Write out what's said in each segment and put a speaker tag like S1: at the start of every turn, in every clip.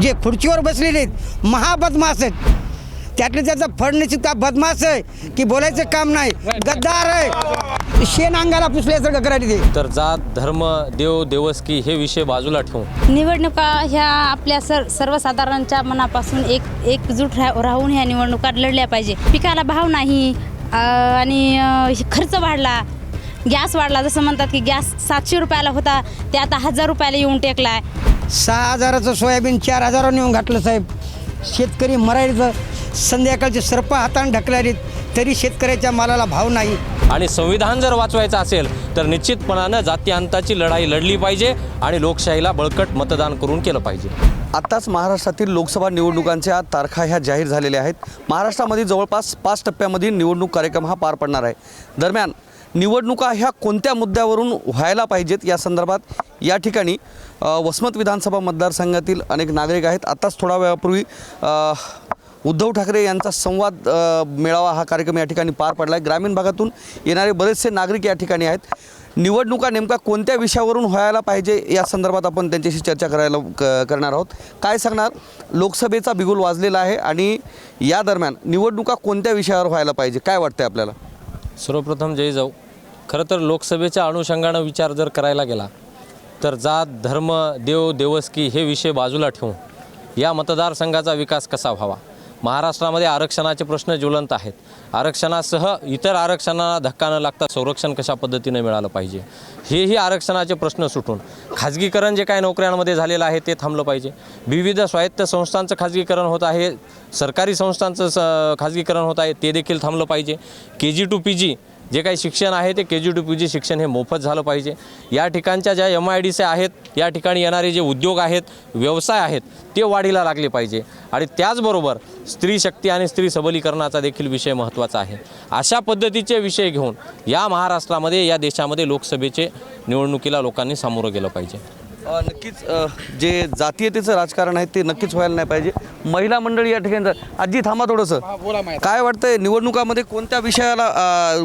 S1: जे खुर्चीवर बसलेले आहेत महाबदमाश आहेत. त्यातले त्याचा फडणीस इतका बदमाश आहे की बोलायचं काम नाही. गद्दार आहे. शेण अंगाला पुसल्यासारखं करायला ते
S2: तर जात धर्म देव देवस्की हे विषय बाजूला ठेवून.
S3: निवडणुका ह्या आपल्या सर सर्वसाधारणच्या मनापासून एक एकजूट राहून ह्या निवडणुका लढल्या पाहिजे. पिकाला भाव नाही आणि खर्च वाढला गॅस वाढला. जसं म्हणतात की गॅस सातशे रुपयाला होता ते आता हजार रुपयाला येऊन टेकलाय.
S1: सहा हजाराचं सोयाबीन चार हजारावर नेऊन घातलं साहेब. शेतकरी मरायचं. संध्याकाळचे सर्प हाताने ढकलारीत तरी शेतकऱ्याच्या मालाला भाव नाही.
S2: आणि संविधान जर वाचवायचं असेल तर निश्चितपणानं जाती अंताची लढाई लढली पाहिजे आणि लोकशाहीला बळकट मतदान करून केलं पाहिजे.
S4: आत्ताच महाराष्ट्रातील लोकसभा निवडणुकांच्या तारखा ह्या जाहीर झालेल्या आहेत. महाराष्ट्रामध्ये जवळपास पाच टप्प्यामध्ये निवडणूक कार्यक्रम हा पार पडणार आहे. दरम्यान निवडणुका ह्या कोणत्या मुद्द्यावरून व्हायला पाहिजेत या संदर्भात या ठिकाणी वसमत विधानसभा मतदारसंघातील अनेक नागरिक आहेत. आत्ताच थोडा वेळापूर्वी उद्धव ठाकरे यांचा संवाद मेळावा हा कार्यक्रम या ठिकाणी पार पडला आहे ग्रामीण भागातून येणारे बरेचसे नागरिक या ठिकाणी आहेत. निवडणुका नेमका कोणत्या विषयावरून व्हायला पाहिजे या संदर्भात आपण त्यांच्याशी चर्चा करायला क करणार आहोत. काय सांगणार? लोकसभेचा बिगुल वाजलेला आहे आणि या दरम्यान निवडणुका कोणत्या विषयावर व्हायला पाहिजे? काय वाटतंय आपल्याला?
S2: सर्वप्रथम जय जाऊ. खरं तर लोकसभेच्या अनुषंगानं विचार जर करायला गेला तर जात धर्म देव देवस्की हे विषय बाजूला ठेवून या मतदारसंघाचा विकास कसा व्हावा? महाराष्ट्रामध्ये आरक्षणाचे प्रश्न ज्वलंत आहेत. आरक्षणासह इतर आरक्षणाला धक्का न लागता संरक्षण कशा पद्धतीनं मिळालं पाहिजे? हेही आरक्षणाचे प्रश्न सुटून खाजगीकरण जे काही नोकऱ्यांमध्ये झालेलं आहे ते थांबलं पाहिजे. विविध स्वायत्त संस्थांचं खाजगीकरण होत आहे सरकारी संस्थांचं स खाजगीकरण होत आहे ते देखील थांबलं पाहिजे. के जी टू पी जी जे काही शिक्षण आहे ते के जी टू पी जी शिक्षण हे मोफत झालं पाहिजे. या ठिकाणच्या ज्या एम आय डी सी आहेत या ठिकाणी येणारे जे उद्योग आहेत व्यवसाय आहेत ते वाढीला लागले पाहिजे. आणि त्याचबरोबर स्त्री शक्ती आणि स्त्री सबलीकरणाचा देखील विषय महत्त्वाचा आहे. अशा पद्धतीचे विषय घेऊन या महाराष्ट्रामध्ये या देशामध्ये लोकसभेचे निवडणुकीला लोकांनी सामोरं गेलं पाहिजे.
S4: नक्कीच जे जातीयतेचं राजकारण आहे ते नक्कीच व्हायला नाही पाहिजे. महिला मंडळी या ठिकाणी आजी थांबा थोडंसं. काय वाटतंय निवडणुकामध्ये कोणत्या विषयाला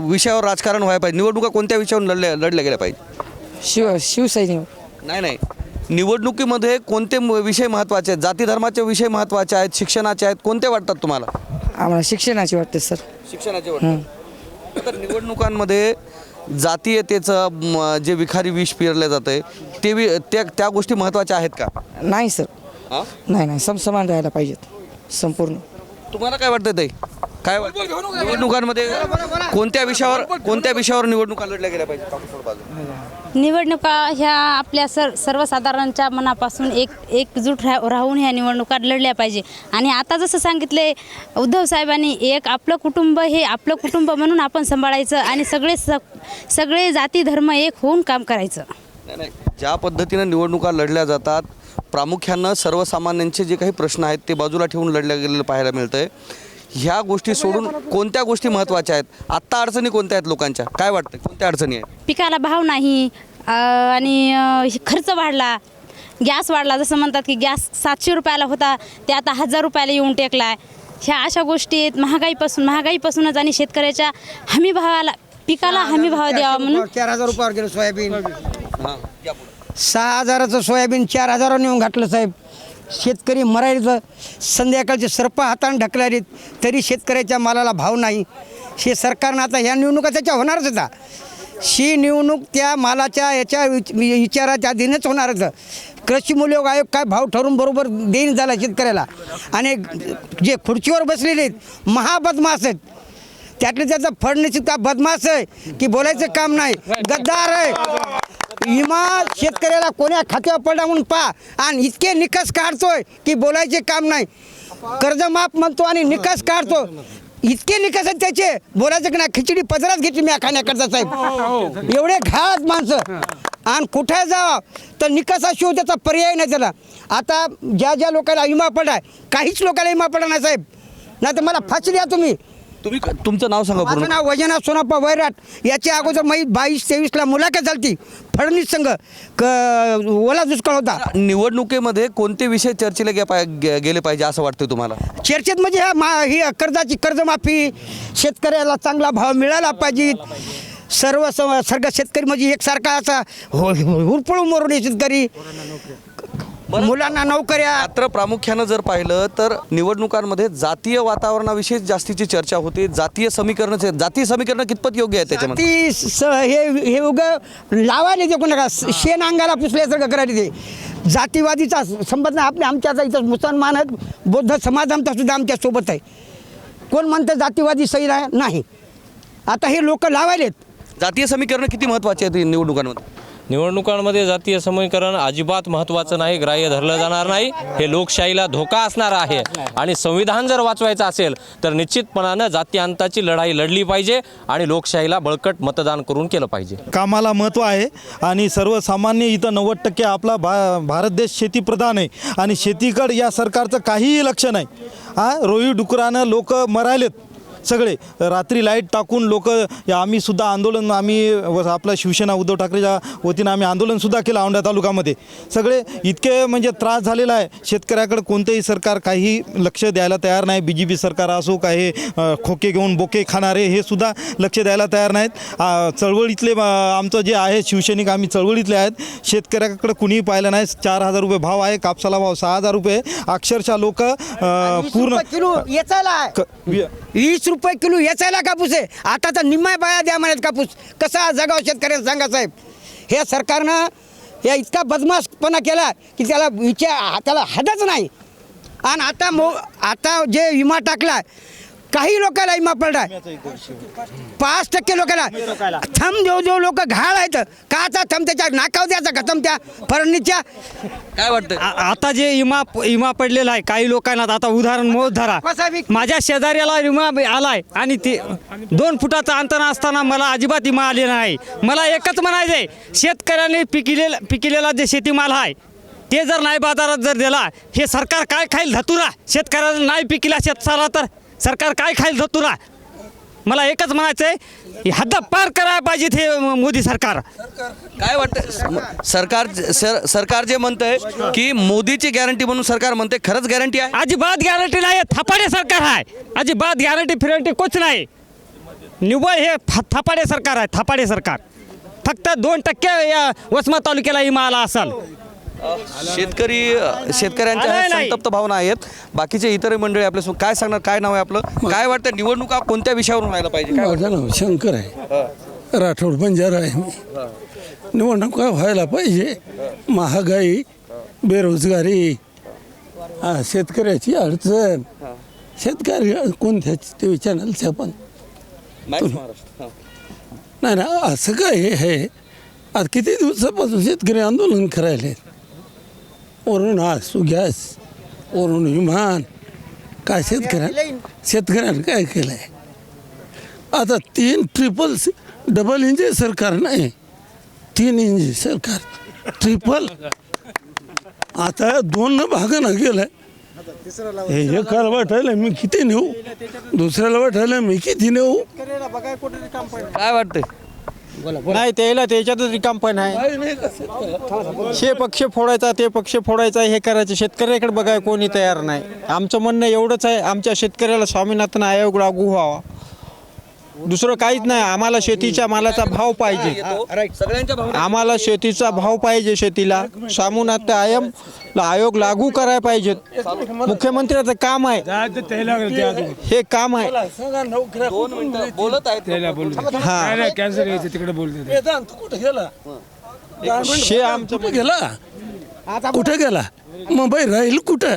S4: विषयावर राजकारण व्हायला पाहिजे? निवडणुका कोणत्या विषयावर लढल्या लढल्या गेल्या पाहिजे?
S5: शिव शिवसैनिक.
S4: नाही नाही. निवडणुकीमध्ये कोणते म- विषय महत्त्वाचे आहेत? जाती धर्माचे विषय महत्त्वाचे आहेत शिक्षणाचे आहेत कोणते वाटतात तुम्हाला?
S5: आम्हाला शिक्षणाची वाटते सर.
S4: शिक्षणाचे वाटतात. तर निवडणुकांमध्ये जातीयतेचं जे विखारी विष पेरलं जातं आहे ते वि त्या त्या गोष्टी महत्त्वाच्या आहेत का?
S5: नाही सर. नाही नाही. सम समान राहायला पाहिजेत. संपूर्ण.
S4: तुम्हाला काय वाटतं ते काय वाटतं निवडणुकांमध्ये कोणत्या विषयावर कोणत्या विषयावर निवडणुका लढल्या गेल्या पाहिजे?
S3: निवडणुका ह्या आपल्या सर सर्वसाधारणच्या मनापासून एक एकजूट रा राहून ह्या निवडणुका लढल्या पाहिजे. आणि आता जसं सांगितले उद्धव साहेबांनी एक आपलं कुटुंब हे आपलं कुटुंब म्हणून आपण सांभाळायचं आणि सगळे स सगळे जाती धर्म एक होऊन काम करायचं.
S4: नाही नाही. ज्या पद्धतीनं निवडणुका लढल्या जातात प्रामुख्यानं सर्वसामान्यांचे जे काही प्रश्न आहेत ते बाजूला ठेवून लढल्या गेलेलं पाहायला मिळतं आहे ह्या गोष्टी सोडून कोणत्या गोष्टी महत्त्वाच्या आहेत? आत्ता अडचणी कोणत्या आहेत लोकांच्या? काय वाटतं कोणत्या अडचणी आहेत?
S3: पिकाला भाव नाही अ, आणि अ, खर्च वाढला गॅस वाढला. जसं म्हणतात की गॅस सातशे रुपयाला होता ते आता हजार रुपयाला येऊन टेकलाय. ह्या अशा गोष्टी आहेत. महागाईपासून महागाईपासूनच आणि शेतकऱ्याच्या हमी भावाला पिकाला हमी भाव द्यावा म्हणून.
S1: चार हजार रुपयावर गेलं सोयाबीन.
S4: हां या पुढे.
S1: सहा हजाराचं सोयाबीन चार हजारावर नेऊन घातलं साहेब. शेतकरी मरायचं संध्याकाळचे सर्प हाताने ढकलारीत तरी शेतकऱ्याच्या मालाला भाव नाही. हे सरकारनं आता ह्या निवडणुका त्याच्या होणारच होता ही निवडणूक त्या मालाच्या याच्या विच- विचाराच्या अधीनच होणारच. कृषी मूल्य आयोग काय भाव ठरवून बरोबर देईन झाला शेतकऱ्याला. आणि जे खुर्चीवर बसलेले आहेत महाबदमास आहेत. त्यातले त्याचा फडणीस इतका आहे की बोलायचं काम नाही. गद्दार आहे. विमा शेतकऱ्याला कोण्या खात्यावर पडला म्हणून पा आणि इतके निकष काढतोय की बोलायचे काम नाही. कर्जमाफ म्हणतो आणि निकष काढतो. इतके निकष आहेत त्याचे. बोलायचं की नाही खिचडी पदरात घेतली मी खाण्याकरता साहेब. एवढे घाळत माणसं. आणि कुठे जावं? तर निकषाशिवाय त्याचा पर्याय नाही त्याला. आता ज्या ज्या लोकांना विमा पडाय काहीच लोकांना विमा पडा नाही साहेब. नाही तर मला फाशी द्या तुम्ही.
S4: तुम्ही तुमचं नाव सांगा
S1: माझं
S4: पूर्ण
S1: नाव वजना सोनाप्पा वैराट. याच्या अगोदर मी बावीस तेवीसला मुलाखत झाली फडणवीस संघ क ओला दुष्काळ होता.
S4: निवडणुकीमध्ये कोणते विषय चर्चेला गे पाय- गे- गेले पाहिजे असं वाटतं तुम्हाला?
S1: चर्चेत म्हणजे ह्या मा ही कर्जाची कर्जमाफी शेतकऱ्याला चांगला भाव मिळाला पाहिजे. सर्व स- सर्ग शेतकरी म्हणजे एकसारखा असा हो हुरपळून मरून शेतकरी. मुलांना नोकऱ्या.
S4: मात्र प्रामुख्यानं जर पाहिलं तर निवडणुकांमध्ये जातीय वातावरणाविषयी जास्तीची चर्चा होते. जातीय समीकरण जातीय समीकरण कितपत योग्य आहे त्याच्यामध्ये?
S1: ती स हे हे उग लावायला ते कोणा शेण अंगाला पुसल्यासारखं करायला ते जातीवादीचा संबंध आपल्या आमच्या आता इथं मुसलमान आहेत. बौद्ध समाज आमचा सुद्धा आमच्यासोबत आहे. कोण म्हणतं जातीवादी सही? नाही. आता हे लोक लावायलेत.
S4: जातीय समीकरण किती महत्त्वाचे आहेत निवडणुकांमध्ये?
S2: निवडणुकांमध्ये जातीय समीकरण अजिबात महत्त्वाचं नाही ग्राह्य धरलं जाणार नाही. हे लोकशाहीला धोका असणार आहे. आणि संविधान जर वाचवायचं असेल तर निश्चितपणानं जातीयांताची लढाई लढली पाहिजे आणि लोकशाहीला बळकट मतदान करून केलं पाहिजे.
S6: कामाला महत्त्व आहे आणि सर्वसामान्य इथं नव्वद टक्के आपला भा भारत देश शेतीप्रधान आहे. आणि शेतीकडे या सरकारचं काहीही लक्ष नाही. हा रोही डुकरानं लोक मरायलेत. सगळे. रात्री लाइट टाकून लोक आम्ही सुद्धा आंदोलन आम्ही आपला शिवसेना उद्धव ठाकरेच्या वतीनं आम्ही आंदोलनसुद्धा केलं औंढा तालुक्यामध्ये सगळे इतके म्हणजे त्रास झालेला आहे. शेतकऱ्याकडे कोणतेही सरकार काही लक्ष द्यायला तयार नाही. बी जे पी सरकार असो का हे अ, खोके घेऊन बोके खाणारे हे सुद्धा लक्ष द्यायला तयार नाहीत. चळवळीतले आमचं जे आहे शिवसैनिक आम्ही चळवळीतले आहेत. शेतकऱ्याकडे कुणीही पाहिलं नाही. चार हजार रुपये भाव आहे कापसाला भाव सहा हजार रुपये अक्षरशः लोक पूर्ण
S1: किलो वीस रुपये किलो याचायला कापूस आहे. आता तर निम्मा बाया द्या म्हणत कापूस. कसा जगाव शेतकऱ्याला सांगा साहेब. हे सरकारनं या इतका बदमाशपणा केला की त्याला विचार त्याला हदच नाही. आणि आता मो आता जे विमा टाकला काही लोकांना विमा पडला पाच टक्के लोकांना थंब देऊ देऊ लोक घाळ आहेत काचा थंब त्याच्या नाकाव द्यायचा का? थंब त्या फरणीच्या
S4: काय वाटतं
S7: आता जे विमा विमा पडलेला आहे काही लोकांना आता उदाहरण मोज धरा. माझ्या शेजाऱ्याला विमा आलाय आणि ते दोन फुटाचं अंतर असताना मला अजिबात विमा आलेला नाही. मला एकच म्हणायचं आहे शेतकऱ्याने पिकिलेला पिकिलेला जे शेतीमाल आहे ते जर नाही बाजारात जर दिला हे सरकार काय खाईल? धतुरा. शेतकऱ्याला नाही पिकिला शेतसाला तर. सरकार काय खाईल धतुरा मला एकच म्हणायचं आहे हद्द पार करायला पाहिजेत हे मोदी सरकार.
S4: काय वाटतं सरकार सर सरकार जे म्हणतंय की मोदीची गॅरंटी म्हणून सरकार म्हणते खरंच गॅरंटी आहे?
S7: अजिबात गॅरंटी नाही थपाडे सरकार आहे. अजिबात गॅरंटी फिरंटी कुछ नाही. निव्वळ हे थपाडे सरकार आहे थपाडे सरकार. फक्त दोन टक्के या वसमत तालुक्याला विमा आला असेल.
S4: शेतकरी शेतकऱ्यांच्या ह्या. संतप्त भावना आहेत. बाकीचे इतर मंडळी आपल्या काय सांगणार काय नाव आहे आपलं? काय वाटतं निवडणुका कोणत्या विषयावरून व्हायला पाहिजे? काय
S8: माझं नाव शंकर आहे. राठोड बंजारा आहे मी. निवडणुका व्हायला पाहिजे. महागाई बेरोजगारी हा, शेतकऱ्याची अडचण. शेतकरी कोणत्या टी व्ही चॅनलच्या पण
S4: मॅक्स महाराष्ट्र
S8: नाही ना असं काय आहे. आज किती दिवसापासून शेतकरी आंदोलन करायले वरून असू गॅस वरून विमान काय शेतकऱ्या शेतकऱ्यानं काय केलं आहे आता तीन ट्रिपल डबल इंजिन सरकार नाही. तीन इंजिन सरकार. ट्रिपल आता दोन भागानं गेलं हे एकाला वाटायला मी किती नेऊ? दुसऱ्याला वाटायला मी किती नेऊ?
S4: काय वाटतंय?
S9: नाही त्याला त्याच्यातच रिकाम पण आहे. हे पक्ष फोडायचा ते पक्ष फोडायचा हे करायचं. शेतकऱ्याकडे बघाय कोणी तयार नाही. आमचं म्हणणं एवढंच आहे आमच्या शेतकऱ्याला स्वामीनाथन आयोग लागू व्हावा. दुसरं काहीच नाही. आम्हाला शेतीच्या मालाचा भाव पाहिजे.
S4: सगळ्यांच्या
S9: आम्हाला शेतीचा भाव पाहिजे शेतीला. स्वामीनाथन आयम आयोग लागू करायला पाहिजेत. मुख्यमंत्र्याचं काम आहे. हे काम आहे.
S4: बोलत आहेत
S9: हा.
S8: कुठं गेला?
S9: हे आमचं
S8: कुठं गेला? कुठं गेला? मुंबई राहील कुठं?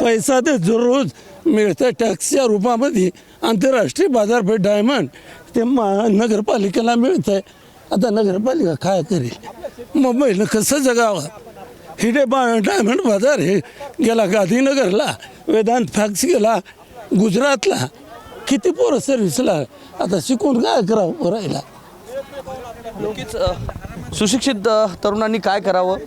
S8: पैसा ते रोज मिळतं टॅक्सच्या रूपामध्ये आंतरराष्ट्रीय बाजारपेठ डायमंड ते मा नगरपालिकेला मिळतं आहे आता नगरपालिका काय करेल? मुंबईनं कसं जगावं? हिडे बा डायमंड बाजार हे गेला गांधीनगरला वेदांत फॅक्स गेला गुजरातला. किती पोरं सर्व्हिसला आता शिकून काय करावं पोरायला?
S4: नक्कीच सुशिक्षित तरुणांनी काय करावं?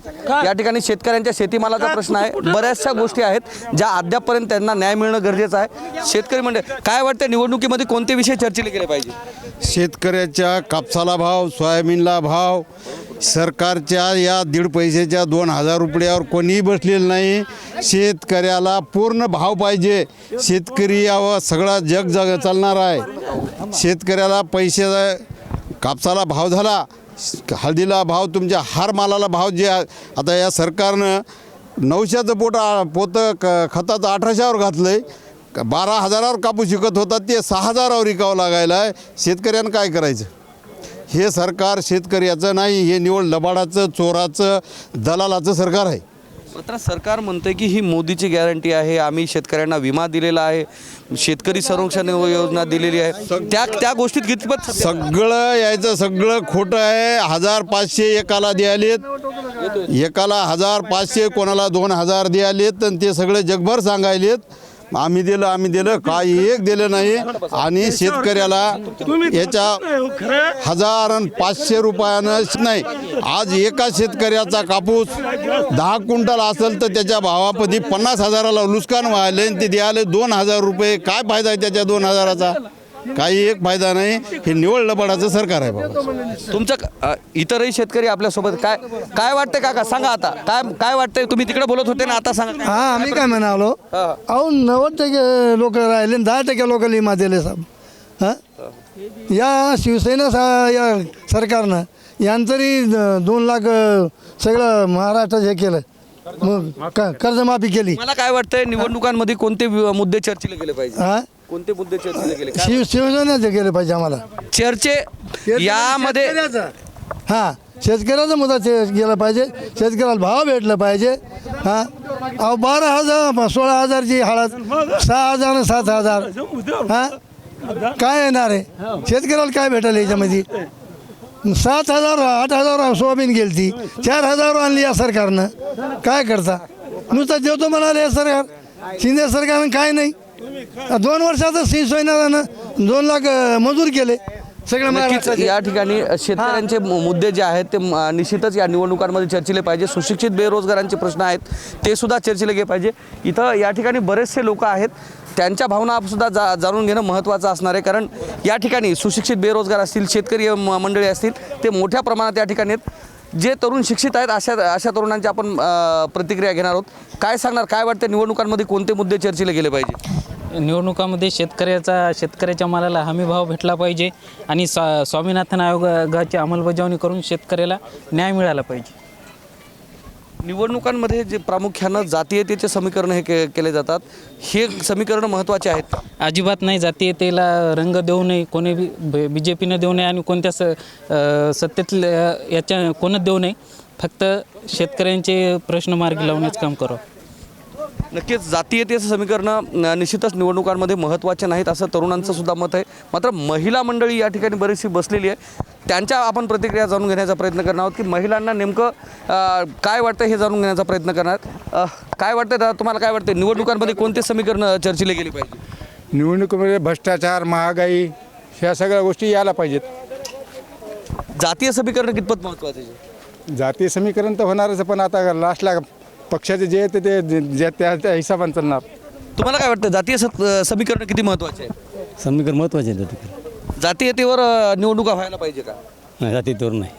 S4: या ठिकाणी शेतकऱ्यांच्या शेतीमालाचा प्रश्न आहे. बऱ्याचशा गोष्टी आहेत ज्या अद्यापपर्यंत त्यांना न्याय मिळणं गरजेचं आहे. शेतकरी म्हणजे काय वाटतं निवडणुकीमध्ये कोणते विषय चर्चेले गेले पाहिजे?
S10: शेतकऱ्याच्या कापसाला भाव सोयाबीनला भाव सरकारच्या या दीड पैशाच्या दोन हजार रुपयावर कोणीही बसलेलं नाही. शेतकऱ्याला पूर्ण भाव पाहिजे. शेतकरी यावं सगळा जग जग चालणार आहे. शेतकऱ्याला पैसे कापसाला भाव झाला हळदीला भाव तुमच्या हार मालाला भाव जे आहे, आता या सरकारनं नऊशेचं पोट पोतं क खताचं अठराशेवर घातलं आहे बारा हजारावर कापूस विकत होता ते सहा हजारावर विकावं लागायला आहे. शेतकऱ्यानं काय करायचं? हे सरकार शेतकऱ्याचं नाही हे निवड लबाडाचं चोराचं दलालाचं सरकार आहे.
S4: मात्र सरकार म्हणते की ही मोदीची गॅरंटी आहे आम्ही शेतकऱ्यांना विमा दिलेला आहे शेतकरी संरक्षण योजना दिलेली आहे. त्या त्या गोष्टीत कितपत
S10: सगळं यायचं सगळं खोटं आहे. हजार पाचशे एकाला द्यायलेत. एकाला हजार पाचशे कोणाला दोन हजार द्यायलेत आणि ते सगळे जगभर सांगायलेत. आम्ही दिलं आम्ही दिलं काही एक दिलं नाही. आणि शेतकऱ्याला याच्या हजार आणि पाचशे रुपयानं नाही. आज एका शेतकऱ्याचा कापूस दहा क्विंटल असेल तर त्याच्या भावापदी पन्नास हजाराला नुकसान व्हायले आणि ते द्यायला दोन हजार रुपये. काय फायदा आहे त्याच्या दोन हजाराचा? काही एक फायदा नाही हे निवड लबाडाचं सरकार आहे बाबा.
S4: तुमचं अ, इतरही शेतकरी आपल्यासोबत काय काय वाटतंय काका? सांगा आता. काय काय वाटतंय? तुम्ही तिकडे बोलत होते ना आता सांगा
S11: हा आम्ही काय म्हणालो?
S4: हा.
S11: अहो नव्वद टक्के लोक राहिले आणि दहा टक्के लोक विमा दिले साहेब. हां? या शिवसेना सा या सरकारनं यांतरी दोन लाख अ, सगळं महाराष्ट्रात हे केलं. मग क- कर्जमाफी केली.
S4: मला काय वाटतंय? निवडणुकांमध्ये कोणते वि- मुद्दे चर्चेला गेले पाहिजे?
S11: हा?
S4: कोणते मुद्दे चर्चेला गेले? काय-
S11: शिव शिवसेनेचं केलं पाहिजे आम्हाला.
S4: चर्चे यामध्ये
S11: हां शेतकऱ्याचा मुद्दा ते गेला पाहिजे. शेतकऱ्याला भाव भेटला पाहिजे. हां. अहो बारा हजार सोळा हजारची हळद सहा हजार आणि सात हजार. हां? काय येणार आहे? शेतकऱ्याला काय भेटेल याच्यामध्ये? सात हजार आठ हजार सोयाबीन गेली ती चार हजार आणली या सरकारनं. काय करता? नुसतं देतो म्हणाले हे सरकार. शिंदे सरकारनं काय नाही? दोन वर्षातच शिवसेनेनं दोन लाख मजूर केले. सगळं
S4: नक्कीच
S11: महाराष्ट्राचे.
S4: या ठिकाणी शेतकऱ्यांचे मुद्दे जे आहेत ते निश्चितच या निवडणुकांमध्ये चर्चिले पाहिजे. सुशिक्षित बेरोजगारांचे प्रश्न आहेत ते सुद्धा चर्चिले गेले पाहिजे. इथं या ठिकाणी बरेचसे लोक आहेत. त्यांच्या भावना सुद्धा जा जाणून घेणं महत्त्वाचं असणार आहे. कारण या ठिकाणी सुशिक्षित बेरोजगार असतील शेतकरी मंडळी असतील ते मोठ्या प्रमाणात या ठिकाणी आहेत. जे तरुण शिक्षित आहेत अशा अशा तरुणांची आपण प्रतिक्रिया घेणार आहोत. काय सांगणार काय वाटतं निवडणुकांमध्ये कोणते मुद्दे चर्चेले गेले पाहिजे?
S12: निवडणुकामध्ये शेतकऱ्याचा शेतकऱ्याच्या मालाला हमी भाव भेटला पाहिजे आणि स्वा स्वामीनाथन आयोगाची अंमलबजावणी करून शेतकऱ्याला न्याय मिळाला पाहिजे.
S4: निवडणुकांमध्ये जे प्रामुख्यानं जातीयतेचे समीकरण हे के केले जातात हे समीकरणं महत्त्वाचे आहेत
S12: अजिबात नाही. जातीयतेला रंग देऊ नये कोणी बी बी जे पीनं देऊ नये आणि कोणत्या स अ, सत्तेतल्या याच्या कोणच देऊ नये. फक्त शेतकऱ्यांचे प्रश्न मार्गी लावण्याचं काम करावं
S4: नक्कीच जातीयतेचं समीकरणं निश्चितच निवडणुकांमध्ये महत्त्वाचे नाहीत असं तरुणांचं सुद्धा मत आहे. मात्र महिला मंडळी या ठिकाणी बरीचशी बसलेली आहे. त्यांच्या आपण प्रतिक्रिया जाणून घेण्याचा प्रयत्न करणार आहोत की महिलांना नेमकं काय वाटतं हे जाणून घेण्याचा प्रयत्न करणार. काय वाटतं दादा तुम्हाला काय वाटतं निवडणुकांमध्ये कोणते समीकरण चर्चिले गेले पाहिजे?
S13: निवडणुकीमध्ये भ्रष्टाचार महागाई ह्या सगळ्या गोष्टी यायला पाहिजेत.
S4: जातीय समीकरण कितपत महत्त्वाचे आहे?
S13: जातीय समीकरण तर होणारच आहे, पण आता लास्टला पक्षाचे जे आहे ते- ते जे त्या त्या हिशोबाने चालणार.
S4: तुम्हाला काय वाटतं जातीय सत- समीकरण किती महत्त्वाचे आहे?
S14: समीकरण महत्त्वाचे आहे
S4: जातीयतेवर अ, निवडणुका व्हायला पाहिजे का?
S14: नाही जातीवर नाही.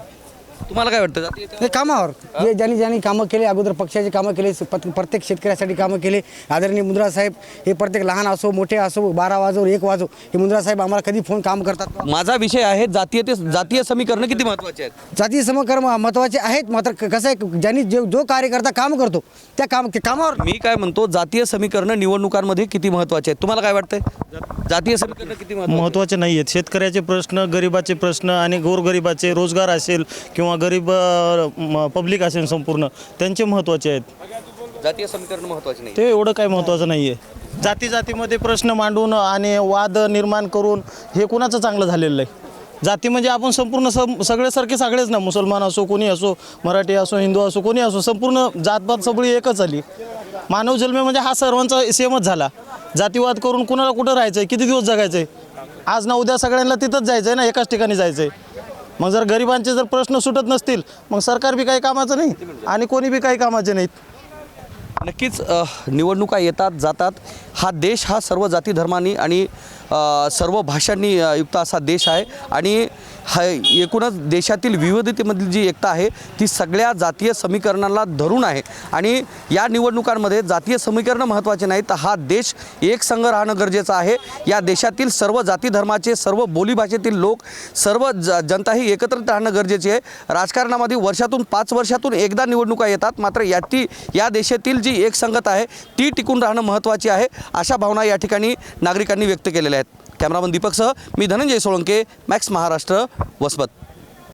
S4: तुम्हाला काय वाटतं?
S1: हे कामावर. जे ज्यांनी ज्यांनी कामं केले अगोदर पक्षाचे कामं केले प्रत- प्रत्येक शेतकऱ्यासाठी कामं केले. आदरणीय मुंद्रा साहेब हे प्रत्येक लहान असो मोठे असो बारा वाजो एक वाजो हे मुंद्रा साहेब आम्हाला कधी फोन काम करतात?
S4: माझा विषय आहे जातीयते जातीय समीकरण किती महत्त्वाचे आहेत?
S1: जातीय समकर्म महत्त्वाचे आहेत मात्र क- कसं आहे ज्यांनी जो जो कार्यकर्ता काम करतो त्या काम ते कामावर
S4: मी काय म्हणतो जातीय समीकरण निवडणुकांमध्ये किती महत्त्वाचे आहेत? तुम्हाला काय वाटतंय? जातीय समीकरण किती महत्त्वाचे
S6: महत्त्वाचे नाही आहेत शेतकऱ्याचे प्रश्न गरिबाचे प्रश्न आणि गोरगरिबाचे रोजगार असेल किंवा गरीब पब्लिक असेल संपूर्ण त्यांचे महत्त्वाचे आहेत.
S4: जातीय समीकरण महत्त्वाचे नाही.
S6: ते एवढं काही महत्त्वाचं नाही आहे जाती जातीमध्ये प्रश्न मांडून आणि वाद निर्माण करून हे कुणाचं चांगलं झालेलं आहे जाती म्हणजे आपण संपूर्ण सम सगळे सारखे सगळेच ना. मुसलमान असो कोणी असो मराठी असो हिंदू असो कोणी असो संपूर्ण जातपात सगळी एकच आली. मानव जन्म म्हणजे हा सर्वांचा सेमच झाला. जातीवाद करून कुणाला कुठं राहायचं आहे किती दिवस जगायचं आहे आज ना उद्या सगळ्यांना तिथंच जायचं आहे ना एकाच ठिकाणी जायचं आहे मग जर गरिबांचे जर प्रश्न सुटत नसतील मग सरकार बी काही कामाचं नाही आणि कोणी बी काही कामाचे नाहीत.
S4: नक्कीच अ, निवडणुका येतात जातात. हा देश हा सर्व जाती धर्मांनी आणि सर्व भाषांनी युक्त असा देश आहे. आणि हा एकूणच देशातील विविधतेमधील जी एकता आहे ती सगळ्या जातीय समीकरणाला धरून आहे. आणि या निवडणुकांमध्ये जातीय समीकरणं महत्त्वाचे नाही तर हा देश एक संघ राहणं गरजेचं आहे. या देशातील सर्व जाती धर्माचे सर्व बोलीभाषेतील लोक सर्व ज जनता ही एकत्रित राहणं गरजेचे आहे. राजकारणामध्ये वर्षातून पाच वर्षातून एकदा निवडणुका येतात मात्र याची या देशातील जी एकसंगत आहे ती टिकून राहणं महत्त्वाची आहे अशा भावना या ठिकाणी नागरिकांनी व्यक्त केलेल्या आहेत. कॅमेरामन दीपकसह मी धनंजय सोळंके मॅक्स महाराष्ट्र वसमत.